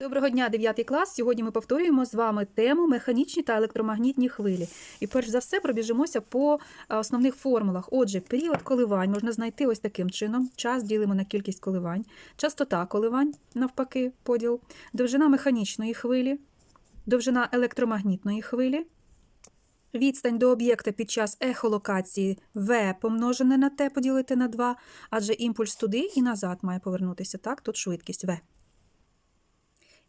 Доброго дня, 9 клас. Сьогодні ми повторюємо з вами тему механічні та електромагнітні хвилі. І перш за все пробіжимося по е, основних формулах. Отже, період коливань можна знайти ось таким чином. Час ділимо на кількість коливань, частота коливань, навпаки, поділ, довжина механічної хвилі, довжина електромагнітної хвилі. Відстань до об'єкта під час ехолокації V помножене на T поділити на 2, адже імпульс туди і назад має повернутися. Так, тут швидкість V.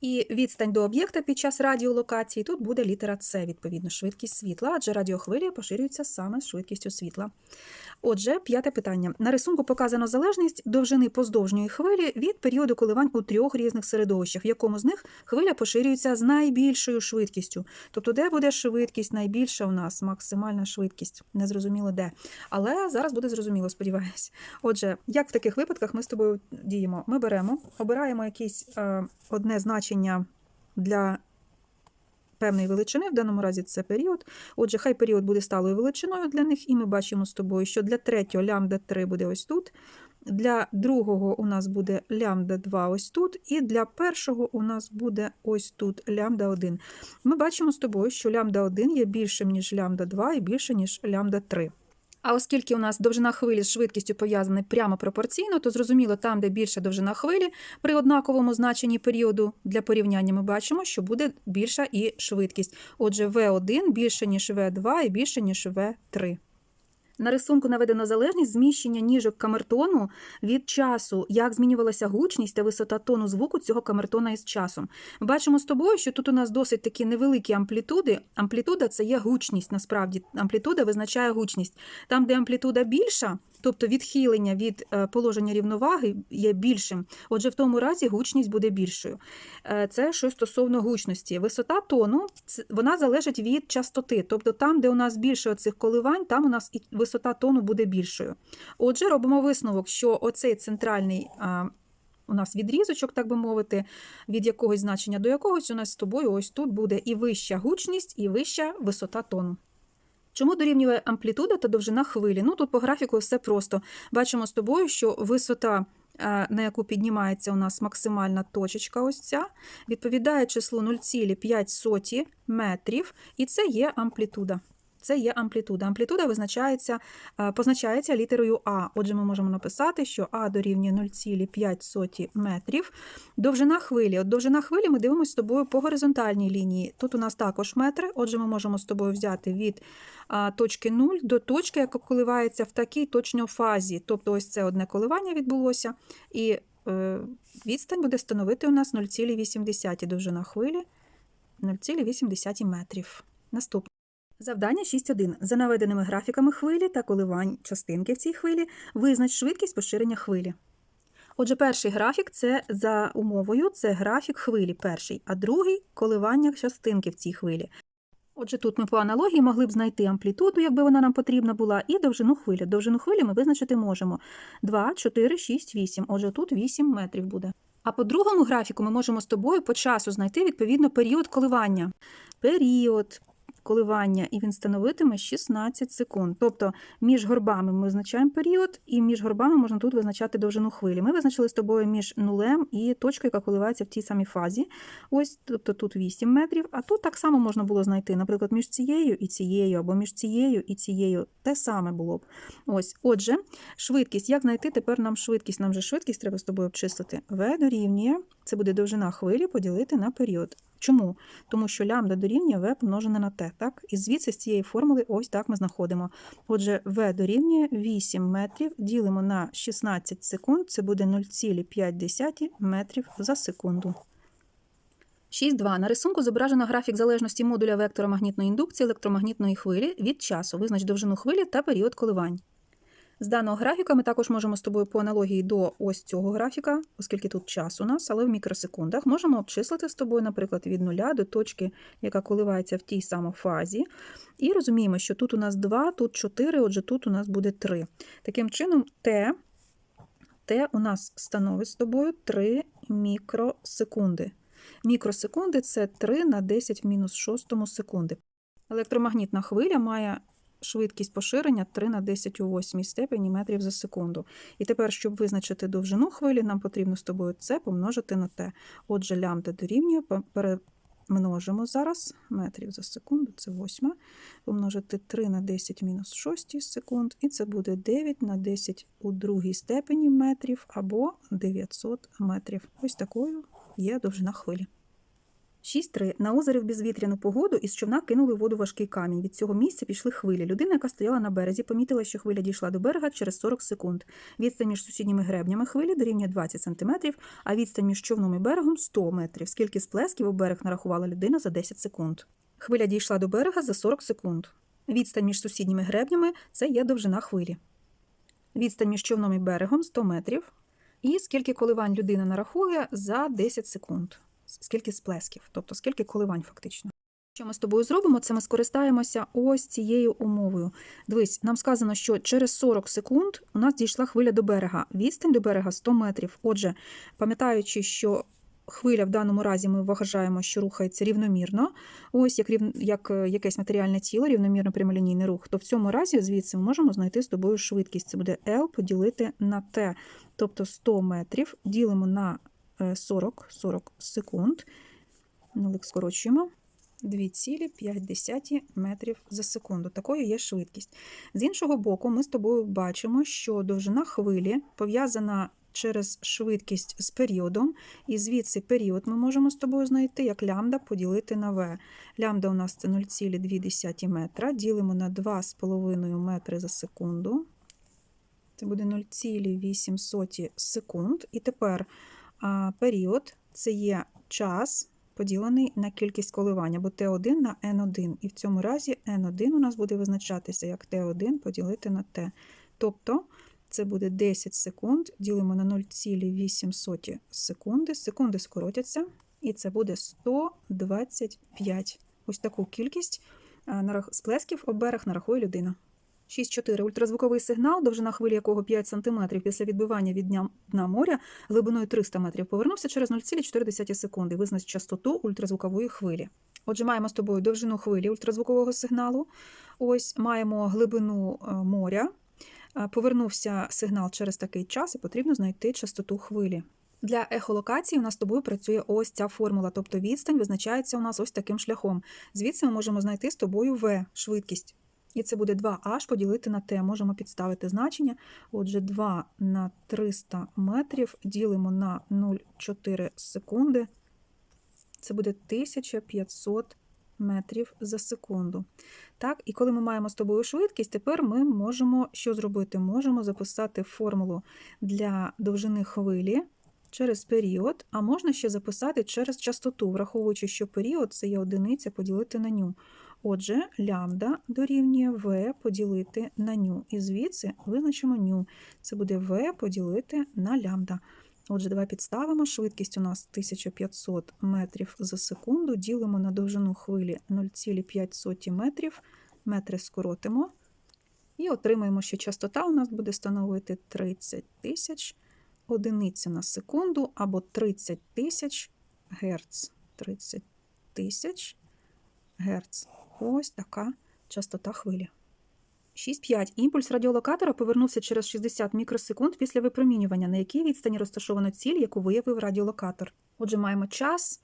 І відстань до об'єкта під час радіолокації тут буде літера С, відповідно, швидкість світла, адже радіохвилі поширюються саме з швидкістю світла. Отже, п'яте питання. На рисунку показано залежність довжини поздовжньої хвилі від періоду коливань у трьох різних середовищах, в якому з них хвиля поширюється з найбільшою швидкістю. Тобто, де буде швидкість найбільша у нас, максимальна швидкість, незрозуміло де. Але зараз буде зрозуміло, сподіваюся. Отже, як в таких випадках ми з тобою діємо? Ми беремо, обираємо якісь е, одне значення для певної величини, в даному разі це період. Отже, хай період буде сталою величиною для них, і ми бачимо з тобою, що для третього лямбда 3 буде ось тут, для другого у нас буде лямбда 2 ось тут, і для першого у нас буде ось тут лямбда 1. Ми бачимо з тобою, що лямбда 1 є більшим, ніж лямбда 2 і більше, ніж лямбда 3. А оскільки у нас довжина хвилі з швидкістю пов'язана прямо пропорційно, то зрозуміло, там, де більша довжина хвилі, при однаковому значенні періоду для порівняння ми бачимо, що буде більша і швидкість. Отже, V1 більше, ніж V2 і більше, ніж V3. На рисунку наведено залежність зміщення ніжок камертону від часу, як змінювалася гучність та висота тону звуку цього камертона із часом. Бачимо з тобою, що тут у нас досить такі невеликі амплітуди. Амплітуда це є гучність, насправді. Амплітуда визначає гучність. Там, де амплітуда більша, тобто відхилення від е, положення рівноваги є більшим. Отже, в тому разі гучність буде більшою. Е, Це що стосовно гучності. Висота тону вона залежить від частоти. Тобто там, де у нас більше оцих коливань, там у нас і висота тону буде більшою. Отже, робимо висновок, що оцей центральний. У нас відрізочок, так би мовити, від якогось значення до якогось у нас з тобою ось тут буде і вища гучність, і вища висота тону. Чому дорівнює амплітуда та довжина хвилі? Ну тут по графіку все просто. Бачимо з тобою, що висота, е, на яку піднімається у нас максимальна точечка, ось ця, відповідає числу 0,5 метрів, і це є амплітуда. Це є амплітуда. Амплітуда визначається, е, позначається літерою А. Отже, ми можемо написати, що А дорівнює 0,5 метрів. Довжина хвилі. От довжина хвилі ми дивимося з тобою по горизонтальній лінії. Тут у нас також метри, отже, ми можемо з тобою взяти від точки 0 до точки, яка коливається в такій точно фазі. Тобто, ось це одне коливання відбулося, і е, відстань буде становити у нас 0,8 довжина хвилі, 0,8 метрів. Наступне. Завдання 6.1. За наведеними графіками хвилі та коливань частинки в цій хвилі визнач швидкість поширення хвилі. Отже, перший графік це за умовою, це графік хвилі перший, а другий коливання частинки в цій хвилі. Отже, тут ми по аналогії могли б знайти амплітуду, якби вона нам потрібна була, і довжину хвилі. Довжину хвилі ми визначити можемо 2, 4, 6, 8. Отже, тут 8 метрів буде. А по другому графіку ми можемо з тобою по часу знайти відповідно період коливання. Період коливання, і він становитиме 16 секунд. Тобто між горбами ми визначаємо період, і між горбами можна тут визначати довжину хвилі. Ми визначили з тобою між нулем і точкою, яка коливається в тій самій фазі. Ось, тобто тут 8 метрів, а тут так само можна було знайти, наприклад, між цією і цією, або між цією і цією. Те саме було б. Ось, отже, швидкість. Як знайти тепер нам швидкість? Нам же швидкість треба з тобою обчислити. В дорівнює, це буде довжина хвилі поділити на період. Чому? Тому що лямбда дорівнює v помножене на t. Так? І звідси з цієї формули ось так ми знаходимо. Отже, v дорівнює 8 метрів, ділимо на 16 секунд, це буде 0,5 метрів за секунду. 6.2. На рисунку зображено графік залежності модуля вектора магнітної індукції електромагнітної хвилі від часу. Визнач довжину хвилі та період коливань. З даного графіка ми також можемо з тобою по аналогії до ось цього графіка, оскільки тут час у нас, але в мікросекундах, можемо обчислити з тобою, наприклад, від нуля до точки, яка коливається в тій самій фазі. І розуміємо, що тут у нас 2, тут 4, отже, тут у нас буде 3. Таким чином, Т, Т у нас становить з тобою 3 мікросекунди. Мікросекунди це 3 на 10 в мінус 6 секунди. Електромагнітна хвиля має швидкість поширення 3 на 10 у 8 степені метрів за секунду. І тепер, щоб визначити довжину хвилі, нам потрібно з тобою це помножити на те. Отже, лямбда дорівнює, перемножимо зараз метрів за секунду, це 8, помножити 3 на 10 мінус 6 секунд, і це буде 9 на 10 у другій степені метрів або 900 метрів. Ось такою є довжина хвилі. 6.3. На озері в безвітряну погоду із човна кинули в воду важкий камінь. Від цього місця пішли хвилі. Людина, яка стояла на березі, помітила, що хвиля дійшла до берега через 40 секунд. Відстань між сусідніми гребнями хвилі дорівнює 20 см, а відстань між човном і берегом 100 метрів. Скільки сплесків у берег нарахувала людина за 10 секунд. Хвиля дійшла до берега за 40 секунд. Відстань між сусідніми гребнями це є довжина хвилі. Відстань між човном і берегом 100 метрів. І скільки коливань людина нарахує за 10 секунд скільки сплесків, тобто скільки коливань фактично. Що ми з тобою зробимо, це ми скористаємося ось цією умовою. Дивись, нам сказано, що через 40 секунд у нас дійшла хвиля до берега. Відстань до берега 100 метрів. Отже, пам'ятаючи, що хвиля в даному разі ми вважаємо, що рухається рівномірно, ось як, рів... як е, якесь матеріальне тіло, рівномірно прямолінійний рух, то в цьому разі звідси ми можемо знайти з тобою швидкість. Це буде L поділити на T. Тобто 100 метрів ділимо на е, 40, 40 секунд. Нулик скорочуємо. 2,5 метрів за секунду. Такою є швидкість. З іншого боку, ми з тобою бачимо, що довжина хвилі пов'язана через швидкість з періодом, і звідси період ми можемо з тобою знайти як лямбда поділити на v. Лямбда у нас це 0,2 метра, ділимо на 2,5 метри за секунду. Це буде 0,8 секунд. І тепер період це є час поділений на кількість коливань, або Т1 на N1. І в цьому разі N1 у нас буде визначатися як Т1 поділити на Т. Тобто це буде 10 секунд, ділимо на 0,8 секунди. Секунди скоротяться, і це буде 125. Ось таку кількість а, сплесків берег нарахує людина. 6.4. Ультразвуковий сигнал, довжина хвилі якого 5 см після відбивання від дня- дна моря глибиною 300 метрів, повернувся через 0,4 секунди. Визнач частоту ультразвукової хвилі. Отже, маємо з тобою довжину хвилі ультразвукового сигналу. Ось маємо глибину е, моря. Е, Повернувся сигнал через такий час, і потрібно знайти частоту хвилі. Для ехолокації у нас з тобою працює ось ця формула, тобто відстань визначається у нас ось таким шляхом. Звідси ми можемо знайти з тобою v швидкість. І це буде 2h поділити на t. Можемо підставити значення. Отже, 2 на 300 метрів ділимо на 0,4 секунди. Це буде 1500 метрів за секунду. Так, і коли ми маємо з тобою швидкість, тепер ми можемо що зробити? Можемо записати формулу для довжини хвилі через період, а можна ще записати через частоту, враховуючи, що період це є одиниця поділити на ню. Отже, лямбда дорівнює v поділити на ню. І звідси визначимо ню. Це буде v поділити на лямбда. Отже, давай підставимо. Швидкість у нас 1500 метрів за секунду. Ділимо на довжину хвилі 0,5 метрів. Метри скоротимо. І отримаємо, що частота у нас буде становити 30 тисяч одиниці на секунду або 30 тисяч герц. 30 тисяч герц. Ось така частота хвилі. 6.5. Імпульс радіолокатора повернувся через 60 мікросекунд після випромінювання, на якій відстані розташовано ціль, яку виявив радіолокатор. Отже, маємо час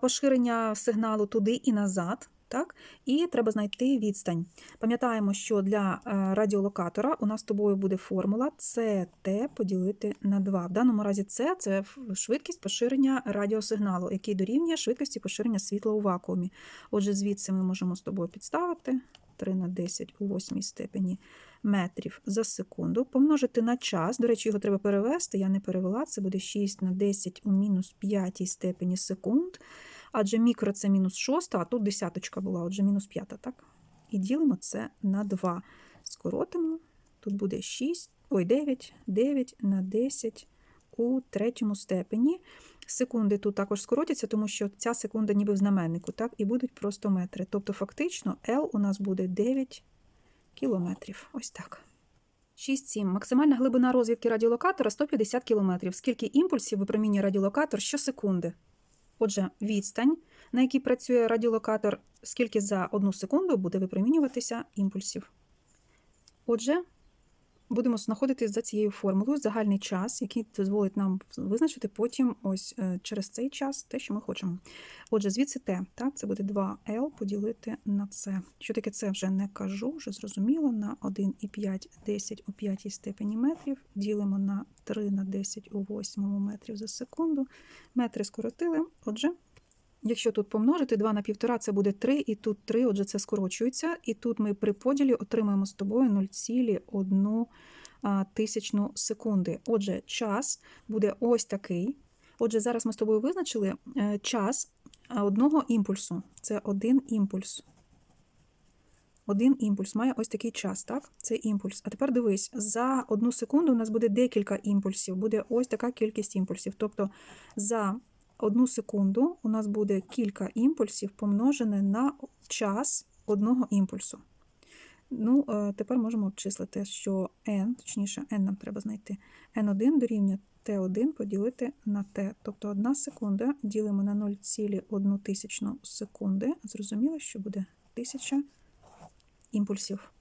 поширення сигналу туди і назад. Так? І треба знайти відстань. Пам'ятаємо, що для е, радіолокатора у нас з тобою буде формула CT поділити на 2. В даному разі C – це швидкість поширення радіосигналу, який дорівнює швидкості поширення світла у вакуумі. Отже, звідси ми можемо з тобою підставити 3 на 10 у 8 степені метрів за секунду, помножити на час. До речі, його треба перевести, я не перевела, це буде 6 на 10 у мінус 5 степені секунд. Адже мікро це мінус 6, а тут десяточка була, отже, мінус 5, так? І ділимо це на 2. Скоротимо, тут буде 6, ой, 9, 9 на 10 у третьому степені. Секунди тут також скоротяться, тому що ця секунда ніби в знаменнику, так, і будуть просто метри. Тобто, фактично, L у нас буде 9 кілометрів. Ось так. 6.7. Максимальна глибина розвідки радіолокатора 150 км. Скільки імпульсів випромінює радіолокатор щосекунди? Отже, відстань, на якій працює радіолокатор, скільки за одну секунду буде випромінюватися імпульсів. Отже, будемо знаходитись за цією формулою загальний час, який дозволить нам визначити потім ось е, через цей час те, що ми хочемо. Отже, звідси Т, так, це буде 2L поділити на С. Що таке це вже не кажу, вже зрозуміло. На 1,5 10 у п'ятій степені метрів ділимо на 3 на 10 у восьмому метрів за секунду. Метри скоротили. Отже, Якщо тут помножити 2 на 1,5 це буде 3, і тут 3, отже, це скорочується. І тут ми при поділі отримаємо з тобою 0,1 а, тисячну секунди. Отже, час буде ось такий. Отже, зараз ми з тобою визначили е, час одного імпульсу. Це один імпульс. Один імпульс має ось такий час, так? Це імпульс. А тепер дивись, за одну секунду у нас буде декілька імпульсів, буде ось така кількість імпульсів. Тобто за одну секунду у нас буде кілька імпульсів помножене на час одного імпульсу. Ну, е, тепер можемо обчислити, що n, точніше, n нам треба знайти. n1 дорівнює t1 поділити на t. Тобто 1 секунда ділимо на 0,1 секунди. Зрозуміло, що буде 1000 імпульсів.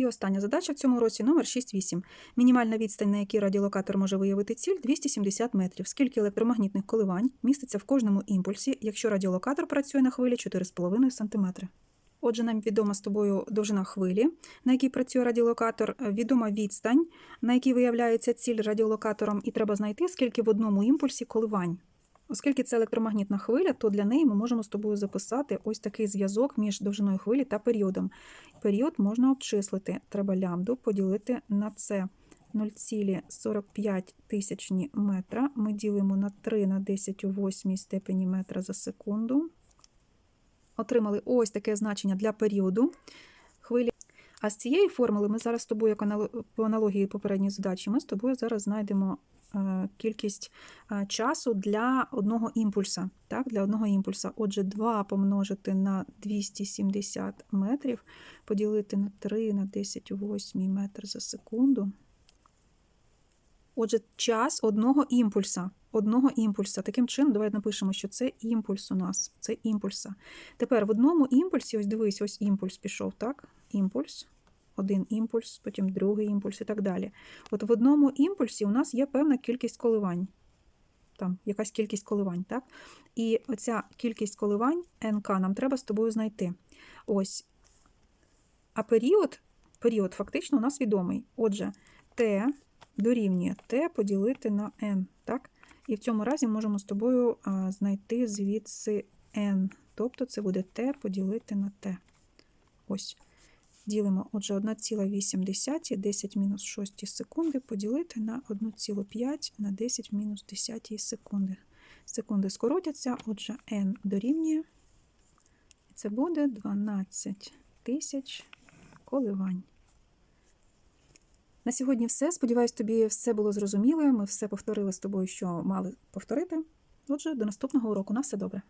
І остання задача в цьому році номер 6.8. Мінімальна відстань, на якій радіолокатор може виявити ціль 270 метрів. Скільки електромагнітних коливань міститься в кожному імпульсі, якщо радіолокатор працює на хвилі 4,5 см. Отже, нам відома з тобою довжина хвилі, на якій працює радіолокатор, відома відстань, на якій виявляється ціль радіолокатором, і треба знайти, скільки в одному імпульсі коливань. Оскільки це електромагнітна хвиля, то для неї ми можемо з тобою записати ось такий зв'язок між довжиною хвилі та періодом. Період можна обчислити. Треба лямбду поділити на це 0,45 тисячні метра. Ми ділимо на 3 на 10 у 8 степені метра за секунду. Отримали ось таке значення для періоду хвилі. А з цієї формули ми зараз з тобою, як по аналогії попередньої задачі, ми з тобою зараз знайдемо кількість е, часу для одного імпульса. Так, для одного імпульса. Отже, 2 помножити на 270 метрів, поділити на 3 на 10 у 8 метр за секунду. Отже, час одного імпульса. Одного імпульса. Таким чином, давай напишемо, що це імпульс у нас. Це імпульса. Тепер в одному імпульсі, ось дивись, ось імпульс пішов, так? Імпульс. Один імпульс, потім другий імпульс і так далі. От в одному імпульсі у нас є певна кількість коливань. Там якась кількість коливань, так? І оця кількість коливань НК нам треба з тобою знайти. Ось. А період, період фактично у нас відомий. Отже, Т дорівнює Т поділити на N. Так? І в цьому разі можемо з тобою знайти звідси N. Тобто це буде Т поділити на Т. Ось. Ділимо, отже, 1,8 10 мінус 6 секунди поділити на 1,5 на 10 мінус 10 секунди. Секунди скоротяться, отже, n дорівнює. Це буде 12 тисяч коливань. На сьогодні все. Сподіваюсь, тобі все було зрозуміло. Ми все повторили з тобою, що мали повторити. Отже, до наступного уроку. На все добре.